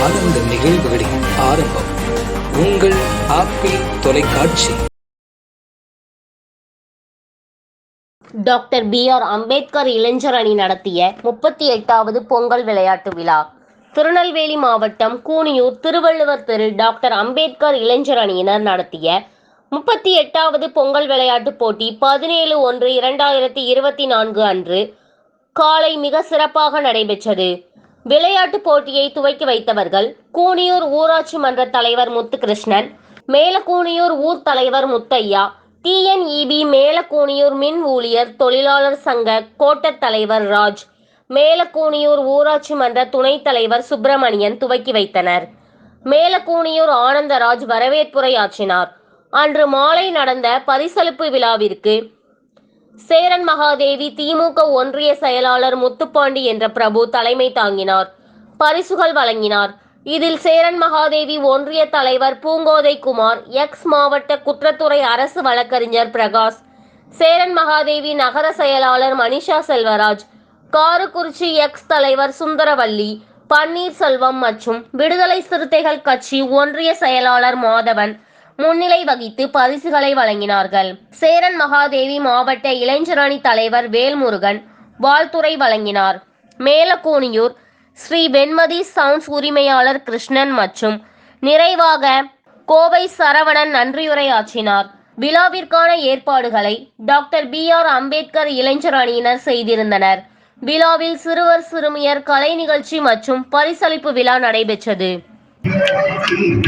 ஆனந்த நிகழ்வுகளின் ஆரம்பம். உங்கள் ஆப்பிள் தொலைக்காட்சி. டாக்டர் பி ஆர் அம்பேத்கர் இளைஞர் அணி நடத்திய முப்பத்தி எட்டாவது பொங்கல் விளையாட்டு விழா. திருநெல்வேலி மாவட்டம் கூனியூர் திருவள்ளுவர் தெரு டாக்டர் அம்பேத்கர் இளைஞர் அணியினர் நடத்திய முப்பத்தி எட்டாவது பொங்கல் விளையாட்டுப் போட்டி பதினேழு ஒன்று இரண்டாயிரத்தி இருபத்தி நான்கு அன்று காலை மிக சிறப்பாக நடைபெற்றது. விளையாட்டு போட்டியை துவக்கி வைத்தவர்கள் கூனியூர் ஊராட்சி மன்ற தலைவர் முத்துகிருஷ்ணன் மேலக்கூனியூர் ஊர் தலைவர் முத்தையா டிஎன்இபி மேலக்கூனியூர் மின் ஊழியர் தொழிலாளர் சங்க கோட்டத் தலைவர் ராஜ் மேலக்கூனியூர் ஊராட்சி மன்ற துணைத் தலைவர் சுப்பிரமணியன் துவக்கி வைத்தனர். மேலக்கூனியூர் ஆனந்தராஜ் வரவேற்புரையாற்றினார் அன்று மாலை நடந்த பரிசளிப்பு விழாவிற்கு சேரன் மகாதேவி திமுக ஒன்றிய செயலாளர் முத்துப்பாண்டி என்ற பிரபு தலைமை தாங்கினார். பரிசுகள் வழங்கினார். இதில் சேரன் மகாதேவி ஒன்றிய தலைவர் பூங்கோதை குமார் எக்ஸ் மாவட்ட குற்றத்துறை அரசு வழக்கறிஞர் பிரகாஷ் சேரன் மகாதேவி நகர செயலாளர் மனிஷா செல்வராஜ் காரக்குறிச்சி எக்ஸ் தலைவர் சுந்தரவல்லி பன்னீர்செல்வம் மற்றும் விடுதலை சிறுத்தைகள் கட்சி ஒன்றிய செயலாளர் மாதவன் முன்னிலை வகித்து பரிசுகளை வழங்கினார்கள். சேரன் மகாதேவி மாவட்ட இளைஞரணி தலைவர் வேல்முருகன் வாழ்த்துரை வழங்கினார். மேலக்கோனியூர் ஸ்ரீ வெண்மதி சவுண்ட்ஸ் உரிமையாளர் கிருஷ்ணன் மற்றும் நிறைவாக கோவை சரவணன் நன்றியுரையாற்றினார். விழாவிற்கான ஏற்பாடுகளை டாக்டர் பி ஆர் அம்பேத்கர் இளைஞர் அணியினர் செய்திருந்தனர். விழாவில் சிறுவர் சிறுமியர் கலை நிகழ்ச்சி மற்றும் பரிசளிப்பு விழா நடைபெற்றது. நம்பர்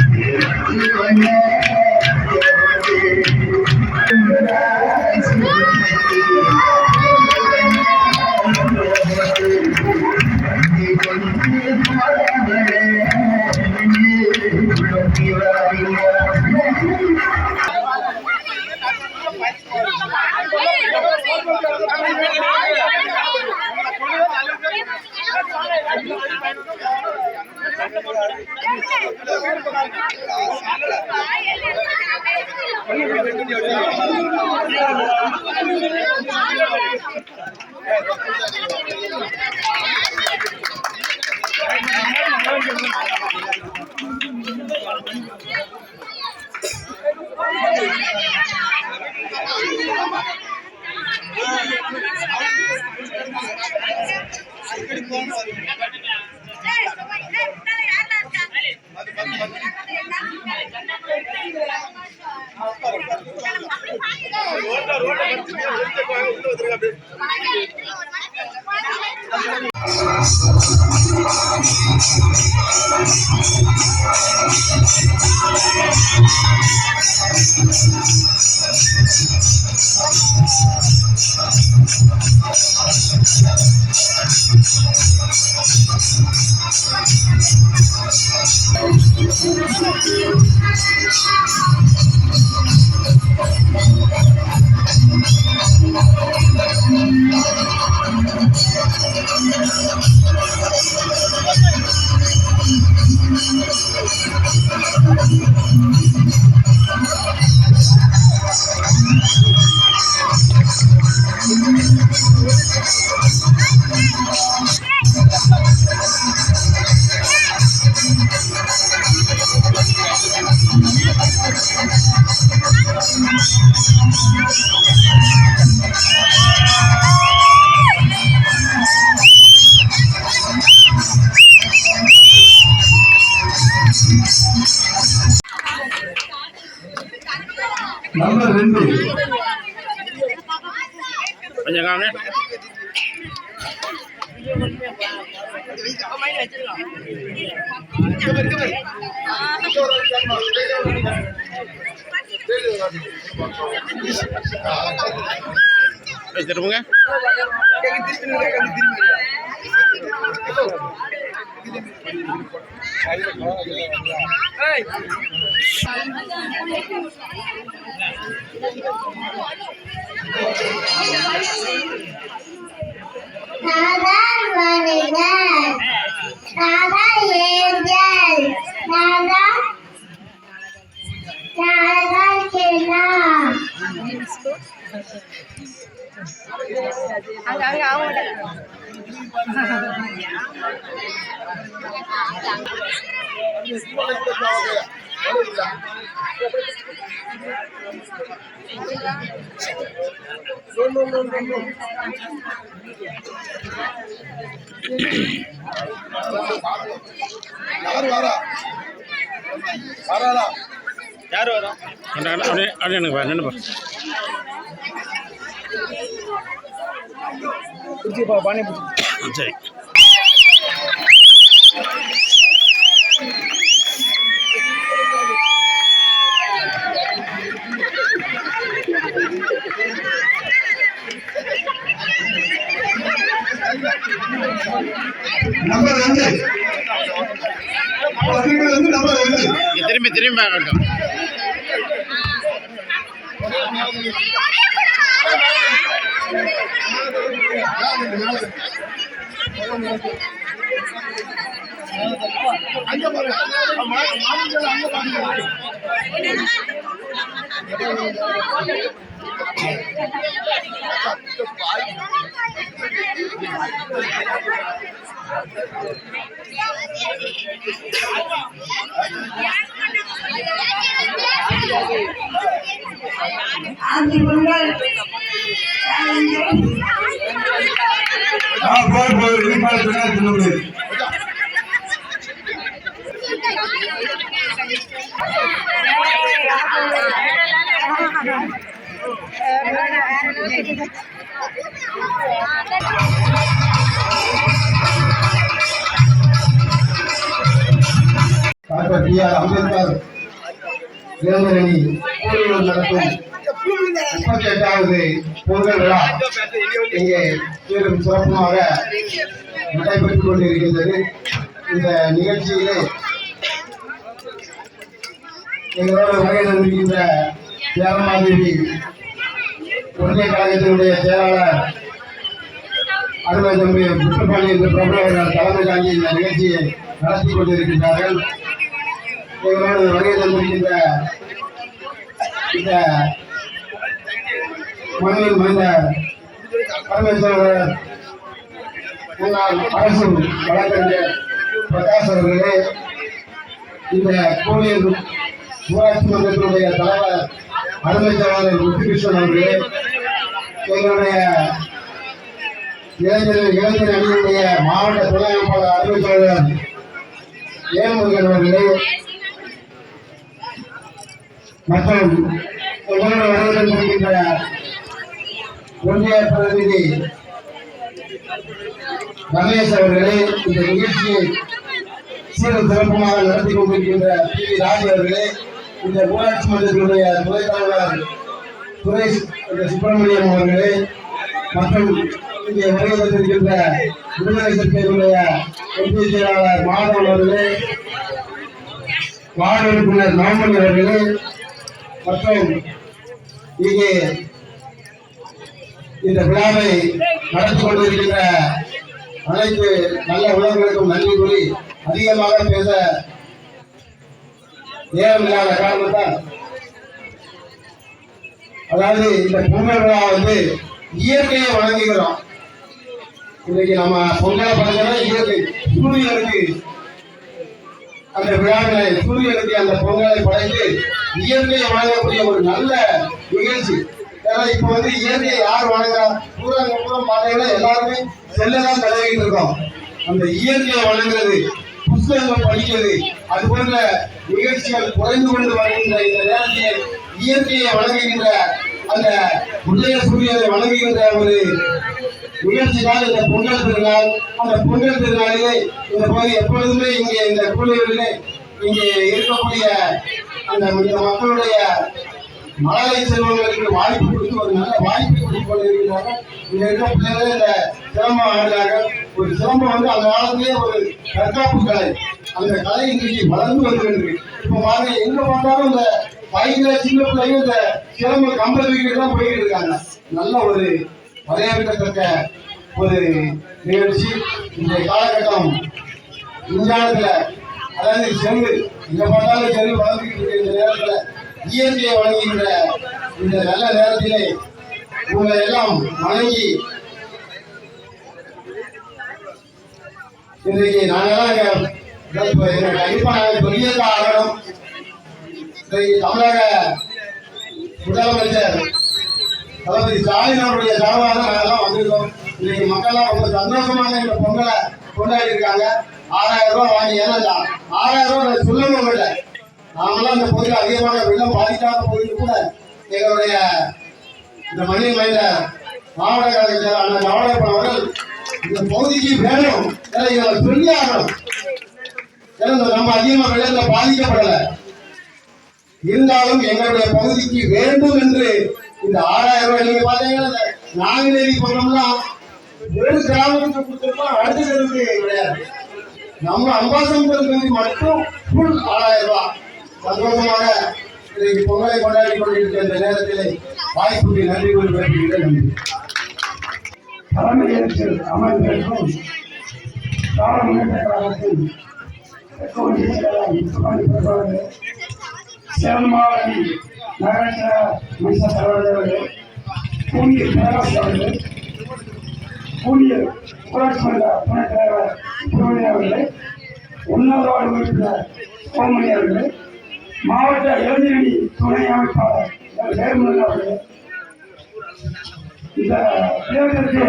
ரெண்டு கொஞ்சம் காமி Hola, Pedro. పెట్టుకోగా Hey! யாரு வரா வராளா அண்ணா, அப்படியே அப்படியே எனக்கு நின்று சரி. நம்பர் ரெண்டு நம்பர் ரெண்டு திரும்பி திரும்பி பார்க்கட்டும் அங்க பாருங்க அங்க பாருங்க ஆ போய் போய் வெளிப்பாடு பின்னாடி சொல்ல முடியாது டாக்டர் பி ஆர் அம்பேத்கர் இளைஞரணி கூலியூர் நடத்தும் முப்பத்தி எட்டாவது பொங்கல் விழா இங்கே மேலும் சிறப்புமாக நடைபெற்றுக் கொண்டிருக்கின்றது. இந்த நிகழ்ச்சியிலே எங்களோடு வருகை தந்திருக்கின்ற சேரமாதேவி ஒன்றிய கழகத்தினுடைய செயலாளர் அருமை தம்பி புத்தப்பாண்டி என்ற பிரபலவர்கள் தலைமை தாங்கி இந்த நிகழ்ச்சியை நடத்தி கொண்டிருக்கின்றார்கள். எங்களோடு வருகை தந்திருக்கின்ற இந்த மண்ணில் மனித பரமேஸ்வரர் முன்னாள் அரசு வழக்கறிஞர் பிரகாஷ் அவர்களே இந்த கோவில் ஊராட்சி மன்றத்தினுடைய தலைவர் அருமை சகோதரர் முத்துகிருஷ்ணன் அவர்களே எங்களுடைய இளைஞர் இளைஞர் அணியினுடைய மாவட்ட துணை அமைப்பாளர் அருமை சகோதரர் ஏமுருகன் அவர்களே மற்றும் எங்களோட வருவதில் ஒன்றிய பிரதிநிதி ரமேஷ் அவர்களே இந்த நிகழ்ச்சியை சீரும் சிறப்புமாக நடத்தி கொண்டிருக்கின்ற பி வி ராஜ் அவர்களே இந்த ஊராட்சி மன்றத்தினுடைய துறை தலைவர் துறை சுப்பிரமணியம் அவர்களே மற்றும் இங்கே வருகை தந்திருக்கின்ற விடுதலை சிறுத்தைகளுடைய எம்பி செயலாளர் மாதவன் அவர்களே வார்டு உறுப்பினர் நாமணி அவர்களே மற்றும் இங்கே இந்த விழாவை நடத்தி கொண்டிருக்கின்ற அனைத்து நல்ல உலகங்களுக்கும் நன்றி கூறி அதிகமாக பேச நேரம் இல்லாத காரணத்தால் அதாவது இந்த பொங்கல் விழா வந்து இயற்கையை வழங்குகிறோம். இன்னைக்கு நம்ம பொங்கலை பார்த்தோம்னா இயற்கை சூரியனுக்கு அந்த விழாவினை சூரியனுக்கு அந்த பொங்கலை படைத்து இயற்கையை வழங்கக்கூடிய ஒரு நல்ல நிகழ்ச்சி. ஏன்னா இப்போ வந்து இயற்கையை யார் வணங்குறா பூரா பூரா பார்த்தீங்கன்னா எல்லாருமே செல்ல தான் தடவிட்டு இருக்கோம். அந்த இயற்கையை வணங்குறது புத்தகங்கள் படிக்கிறது அது போன்ற நிகழ்ச்சிகள் குறைந்து கொண்டு வருகின்ற இந்த நேரத்தில் இயற்கையை வழங்குகின்ற அந்த உதய சூரியனை வணங்குகின்ற ஒரு நிகழ்ச்சி தான் இந்த பொங்கல் திருநாள். அந்த பொங்கல் திருநாளிலே இந்த பகுதி எப்பொழுதுமே இங்கே இந்த கூலிகளிலே இங்கே இருக்கக்கூடிய அந்த இந்த மக்களுடைய மழலை செல்வங்களுக்கு வாய்ப்பு கொடுத்து ஒரு நல்ல வாய்ப்பு கொடுத்து கொண்டிருக்கிறார்கள் இங்க பிள்ளைகளே இந்த சிலம்பம் ஆடுறார்கள் ஒரு சிலம்பம் வந்து அந்த காலத்திலே ஒரு தற்காப்பு கலை. அந்த கலை இன்றைக்கு வளர்ந்து வருகிறது. இப்போ பாருங்க எங்க பார்த்தாலும் இந்த பைக்ல சின்ன பிள்ளைங்க இந்த சிரம கம்பல் தான் போய்கிட்டு இருக்காங்க. நல்ல ஒரு வரவேற்கத்தக்க ஒரு நிகழ்ச்சி இந்த காலகட்டம். விஞ்ஞானத்துல அதாவது செல்லு இங்க பார்த்தாலும் செல்லு வளர்ந்துக்கிட்டு இருக்க இயற்கையை வழங்குகின்ற இந்த நல்ல நேரத்திலே உங்களை எல்லாம் வணங்கி இன்றைக்கு நாங்கெல்லாம் இங்க இதான் இப்ப எங்க ஆகணும். இன்றைக்கு தமிழக முதலமைச்சர் தளபதி ஸ்டாலின் அவருடைய சார்பாக நாங்கெல்லாம் வந்திருக்கோம். இன்னைக்கு மக்கள்லாம் ரொம்ப சந்தோஷமாக இந்த பொங்கலை கொண்டாடி இருக்காங்க. ஆறாயிரம் ரூபாய் வாங்கி ஏன்னா இந்த ஆறாயிரம் ரூபாய் சொல்லவும் இல்லை நாமெல்லாம் இந்த பகுதியில் அதிகமாக வெள்ளம் பாதிக்காத பகுதியில் கூட எங்களுடைய இந்த மணி மயில மாவட்ட கழக செயலாளர் அண்ணன் அவர்கள் இந்த பகுதிக்கு வேணும். ஏன்னா இதில் பெரிய ஆகணும் ஏன்னா நம்ம அதிகமாக வெள்ளத்தில் பாதிக்கப்படலை. இருந்தாலும் எங்களுடைய பகுதிக்கு வேண்டும் என்று இந்த ஆறாயிரம் ரூபாய் நீங்க பாத்தீங்கன்னா நாங்குநேரி பக்கம்லாம் ஒரு கிராமத்துக்கு கொடுத்துருக்கோம். அடுத்த தெருவுக்கு கிடையாது நம்ம அம்பாசமுத்திரத்துக்கு மட்டும் ஃபுல் ஆறாயிரம் ரூபாய். சந்தோஷமாக இன்றைக்கு பொங்கலை கொண்டாடி கொண்டிருக்கிற இந்த நேரத்திலே வாய்ப்புக்கு நன்றி கூறி பேசுகிறேன் தலைமையேற்று அமர்ந்திருக்கும் திராவிட முன்னேற்ற கழகத்தின் தெற்கு ஒன்றிய செயலாளர் சுகாந்தி பிரபாகர் சேலம் அவர்கள் பூனியர் ஊராட்சி மன்ற துணைத் தலைவர் உன்னத உறுப்பினர் கோமணி அவர்கள் மாவட்ட இளைஞரணி துணை அமைப்பாளர் எல். அவர்கள் இந்த தேர்தலுக்கு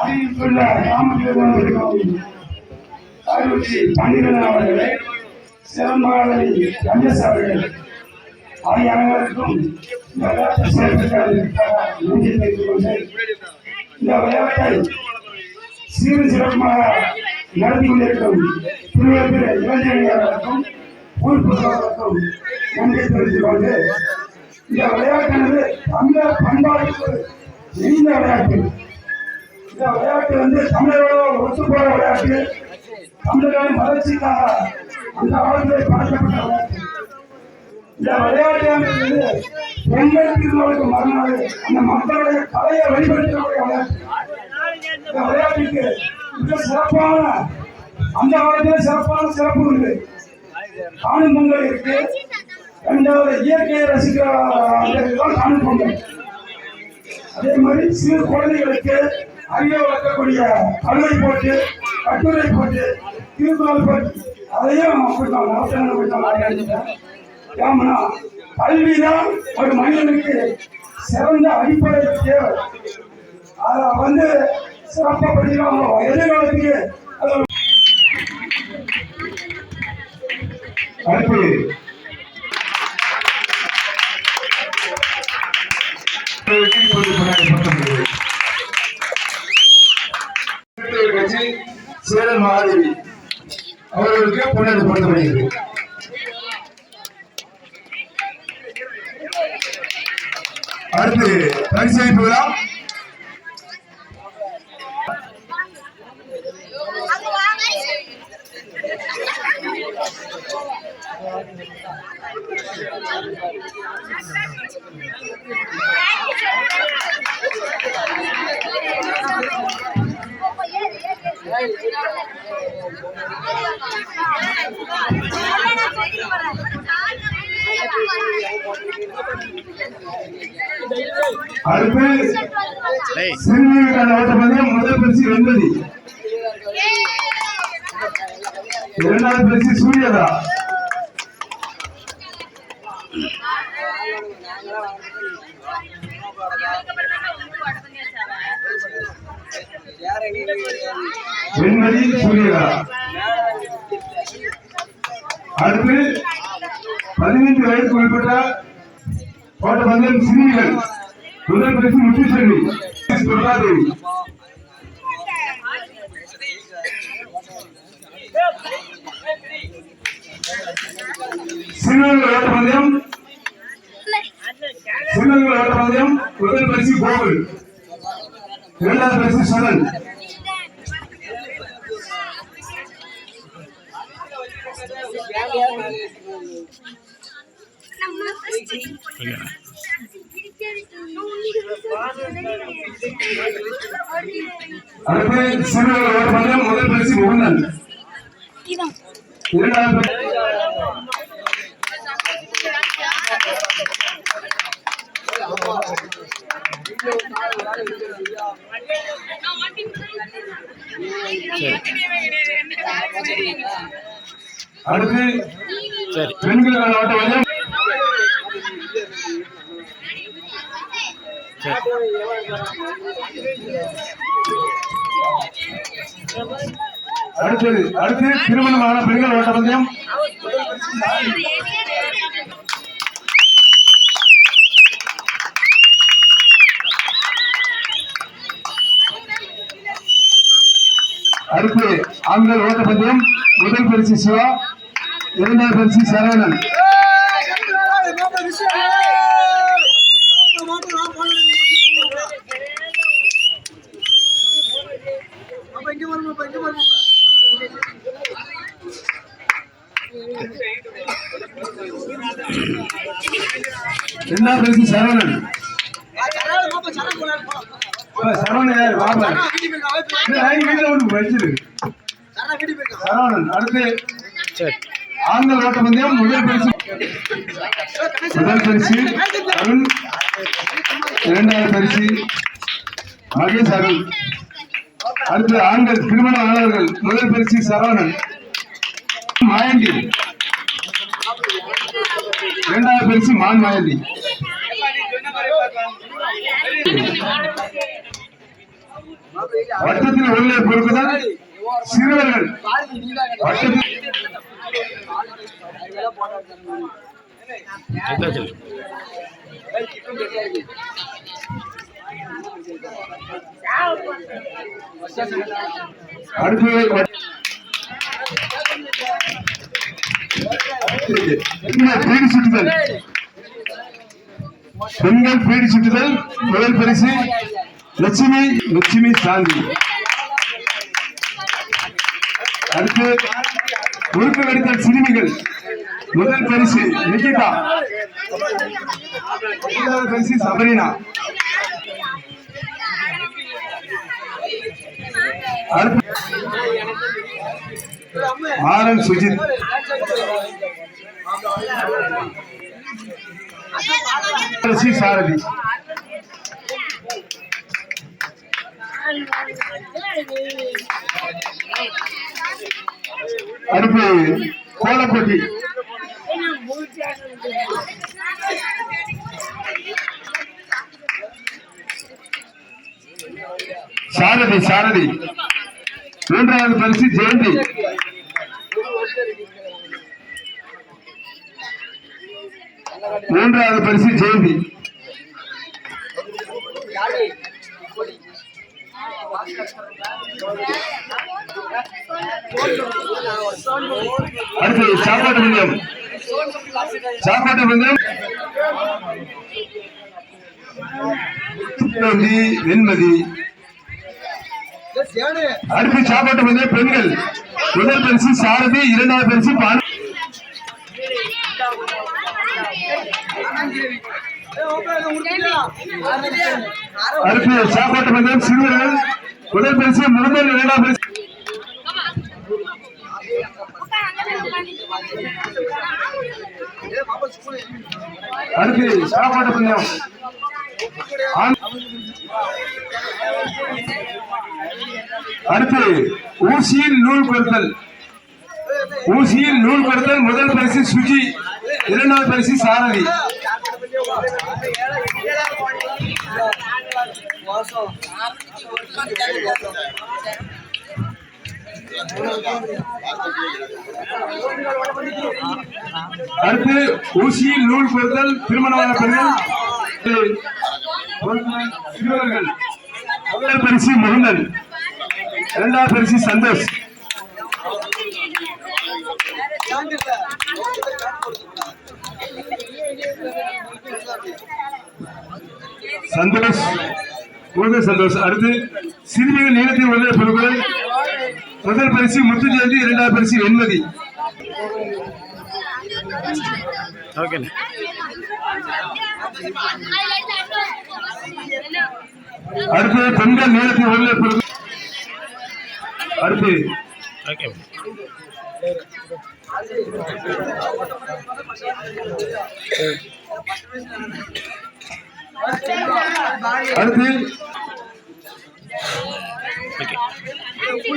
அறிவித்துள்ள கிராமத்தில் அறிவிச்சி பன்னிரண்டு அவர்களே சிறந்தாளி ரமேஷ் அவர்கள் ஆகிய அனைவருக்கும் இந்த விளையாட்டை சேர்ப்பதற்காக நன்றி தெரிவித்துக் கொண்டு இந்த விளையாட்டை சீரு சிறப்பாக நடத்தி கொண்டிருக்கும் திருவள்ளூர் இளைஞர்களுக்கும் நன்றி தெரிவித்துக் கொண்டு இந்த விளையாட்டானது தமிழர் பண்பாட்டுக்கு இணைந்த விளையாட்டு. இந்த விளையாட்டு வந்து தமிழரோட ஒத்து போற விளையாட்டு. தமிழர்களின் வளர்ச்சிக்காக அந்த காலத்தில் படைக்கப்பட்ட விளையாட்டு. இந்த விளையாட்டானது பொங்கல் திருநாளுக்கு மறுநாள் அந்த மக்களுடைய கலையை வெளிப்படுத்தக்கூடிய விளையாட்டு. இந்த விளையாட்டுக்கு மிக சிறப்பான அந்த காலத்தில் சிறப்பான சிறப்பு உண்டு. காணும் பொங்கல் இருக்கு ரெண்டாவது இயற்கையை ரசிக்கிற காணும் பொங்கல். அதே மாதிரி சிறு குழந்தைகளுக்கு அறிவை வளர்க்கக்கூடிய கல்வை போட்டு கட்டுரை போட்டு திருக்குறள் போட்டு அதையும் கொடுத்தாங்க. அவசரங்களை கொடுத்தாங்க. ஏமனா கல்விதான் ஒரு மனிதனுக்கு சிறந்த அடிப்படை தேவை. அதை வந்து சிறப்பாக படிக்கிறாங்க எதிர்காலத்துக்கு அது சேரன் மகாதேவி அவர்களுக்கு பொன்னாடி அடுத்து பரிசளிப்பு விழா அடுத்து டேய். சிறுநீருக்கான ஓட்டப்பந்தயம் முதல் பரிசு வெண்பதி. இரண்டாவது பரிசு சூரியதா. வெண்மதி சூரியதா அடுத்து பதினைந்து வயதுக்கு உட்பட்ட ஓட்டப்பந்தயம் சிறுமிகள். முதல் பரிசு முத்துச்செல்வி. துர்காதேவி சிறுவர்கள் ஓட்டப்பந்தயம் சிறுவர்கள் ஓட்டப்பந்தயம் முதல் பரிசு கோவில். இரண்டாவது பரிசு சரண் அடுத்து சிறுவர்கள் ஓட்டப்பந்தயம் முதல் பரிசு முகுந்தன் இரண்டாவது அடுத்து சரி பெண்களுக்கான அடுத்தது அடுத்து திருமணமான பெண்கள் ஓட்ட பந்தயம் அடுத்து ஆண்கள் ஓட்ட பந்தயம் முதல் பரிசு சிவா இரண்டாவது பரிசு சரவணன் இரண்டாவது பரிசு சரவணன் இப்ப சரவணன் யாரு பாபா வீட்டுல ஒன்று வச்சிரு சரவணன் அடுத்து சரி ஆண்கள் ஓட்ட பந்தயம் முதல் பரிசு முதல் பரிசு. அருண். இரண்டாவது பரிசு. மகேஷ் அருண். அடுத்து ஆண்கள் திருமண ஆனவர்கள். முதல் பரிசு சரவணன். மாயண்டி. இரண்டாவது பரிசு மான் மாயண்டி. வட்டத்தில் உள்ள பொறுப்புதான் சிறுவர்கள். வட்டத்தில் பெண்கள் பெண்கள் பீடி சுட்டுதல் முதல் பரிசு லட்சுமி லட்சுமி சாந்தி. அடுத்து உறுப்பு வெடித்தல் சிறுமிகள். முதல் பரிசு நிகிதா இரண்டாவது பரிசு சபரினா. அடுத்து Maran Sujith. C Sarathi. Thank you. அடுத்து கோலப்பட்டி. சாரதி சாரதி. மூன்றாவது பரிசு ஜெயந்தி. மூன்றாவது பரிசு ஜெயந்தி. அடுத்தது சாப்பாட்டு பந்தயம் சாப்பாட்டு பந்தயம் வெண்மதி. அடுத்து சாப்பாட்டு பந்தயம் பெண்கள். முதல் பரிசு சாரதி இரண்டாவது பரிசு பானு அடுத்து சாப்பாட்டு பந்தயம் சிறுவர்கள். முதல் பரிசு முதல் இரண்டாம் பரிசு. அடுத்து சாப்பாட்டு பந்தயம். அடுத்து ஊசியில் நூல் கொடுத்தல் ஊசியில் நூல் கொடுத்தல் முதல் பரிசு சுஜி இரண்டாவது பரிசு சாரதி. அடுத்து ஊசி நூல் பெறுதல் திருமணமான பெண்கள் சிறுவர்கள். முதல் பரிசு முருகன் இரண்டாவது பரிசு சந்தோஷ். சந்தோஷ். முருகன் சந்தோஷ். அடுத்து சிறுமிகள் நீளத்தில் உள்ள பொருட்கள் முதல் பரிசு முத்து ஜெயந்தி இரண்டாவது பரிசு வெண்மதி. அடுத்து பெண்கள் நீளத்தில் உள்ள பொருட்கள் அடுத்து ஓகே. அடுத்து. ஓகே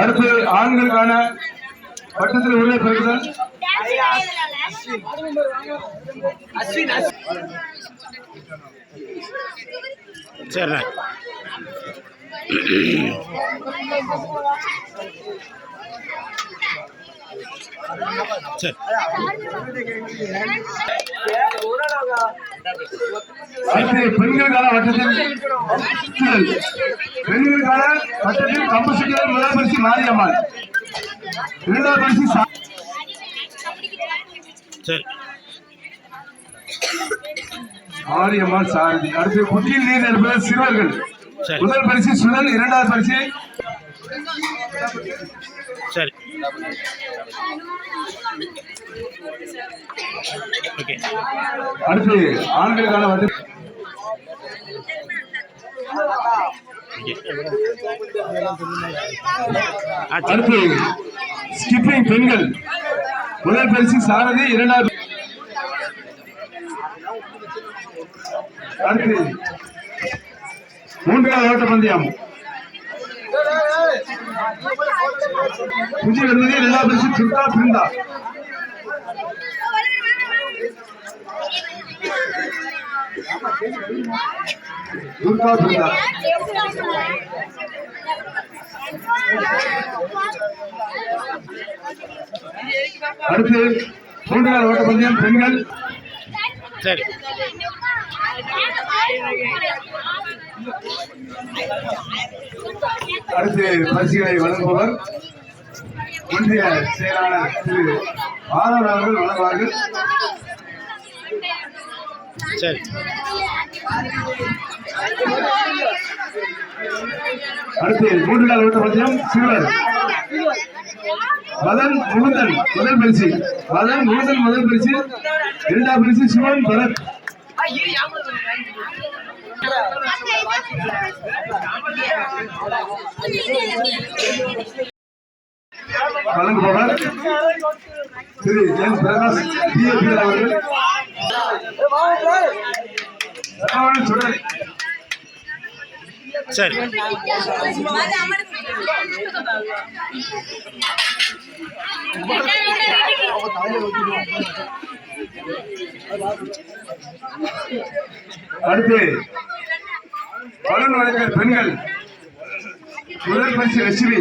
அடுத்து ஆண்களுக்கான பட்டத்தில் உள்ள பெறுதல். சரிண்ணே. சரி. பெண்களுக்கான வட்டத்தில். பெண்களுக்கான வட்டத்தில் கம்பு சுற்றுதல் முதல் பரிசு மாரியம்மாள். இரண்டாவது பரிசு சரி. மாரியம்மாள் சாரதி. அடுத்து குட்டியில் நீர் நிரப்புதல் சிறுவர்கள். முதல் பரிசு சுழல் இரண்டாவது பரிசு சரி. ஓகே. அடுத்து ஆண்களுக்கான சரி அடுத்து ஸ்கிப்பிங் பெண்கள். முதல் பரிசு சாரதி இரண்டாவது அடுத்து மூன்றாவது ஓட்ட பந்தயம். புதிய வருவது இரண்டாவது பரிசு துர்கா பிருந்தா துர்கா பிருந்தா அடுத்து மூன்றாவது ஓட்ட பந்தயம் பெண்கள் சரி. அடுத்து பரிசுகளை வழங்குபவர் ஒன்றிய செயலாளர் திரு ஆதவ் அவர்கள் வழங்குவார்கள். சரி. அடுத்து மூன்று நாள் ஓட்ட பந்தயம் சிறுவர். மதன் முகுந்தன் முதல் பரிசு. மதன் முகுந்தன் முதல் பரிசு. இரண்டாம் பரிசு சிவன் பரத். வழங்குபவர் திரு என் பிரகாஷ் அவர்கள். சரி. அடுத்து பலன் வழங்க பெண்கள். முதல் பரிசு லட்சுமி.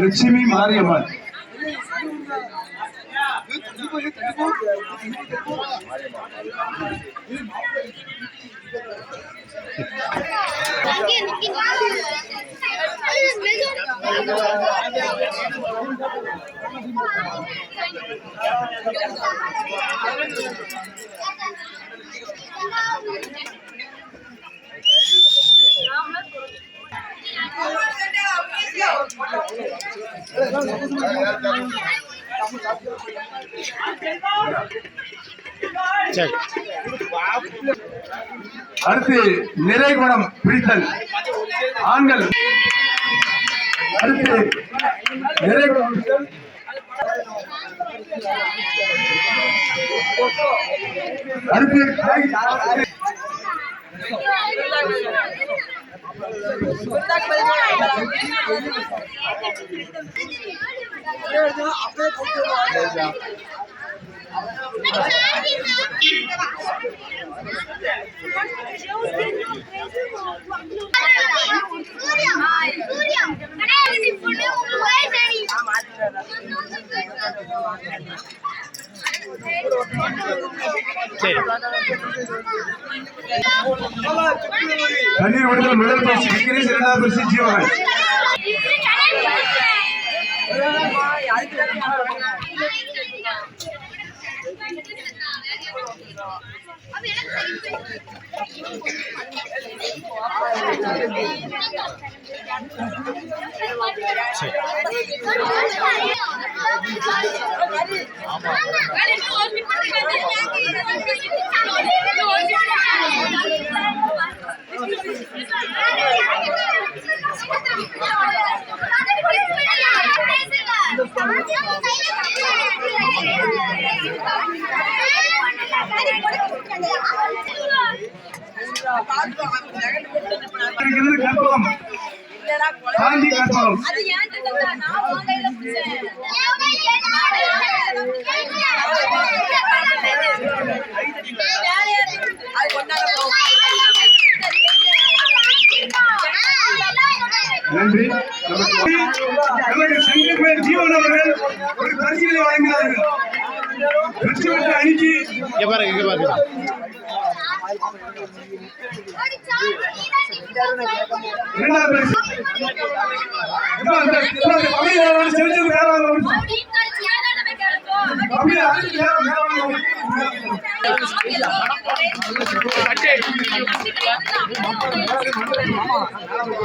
லட்சுமி மாரியம்மன். சரி அடுத்து நிறைகுணம் பிடித்தல் ஆண்கள். அடுத்து நிறைகுணம் பிடித்தல் அடுத்து சரி தண்ணீர் விடுதல் முதல் பரிசு விக்னேஷ் இரண்டாவது பரிசு ஜீவகன். இருக்கிறது கற்பகம் ஆகும் நன்றி ஜீவன் அவர்கள் ஒரு வழங்கினார்கள். வெற்றி பெற்ற அணிக்கு வேற ஒரு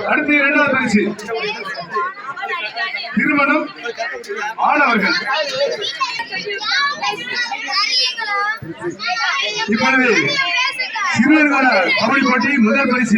அடுத்து இரண்டாவது பரிசு திருமணம் ஆனவர்கள். இப்பொழுது சிறுவர்களான கபடி போட்டி முதல் பரிசு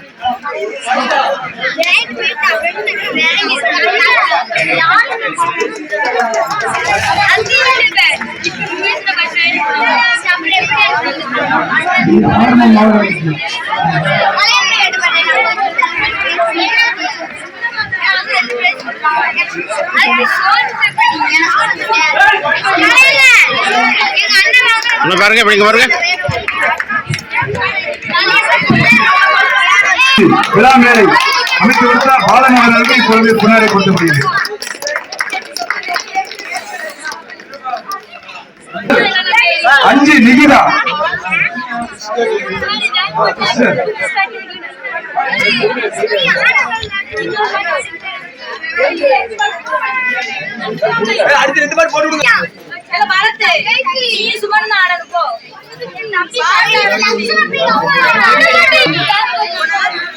பாருங்க இப்படி இங்கே பாருங்க. விழா மேலை அமைத்து கொடுத்த பாலன் அவர்களுக்கு இப்பொழுது புனரை கொடுக்கப்படுகிறது அஞ்சு நிகிதா. அடுத்து ரெண்டு பேர் போட்டு ஆடணும் போ.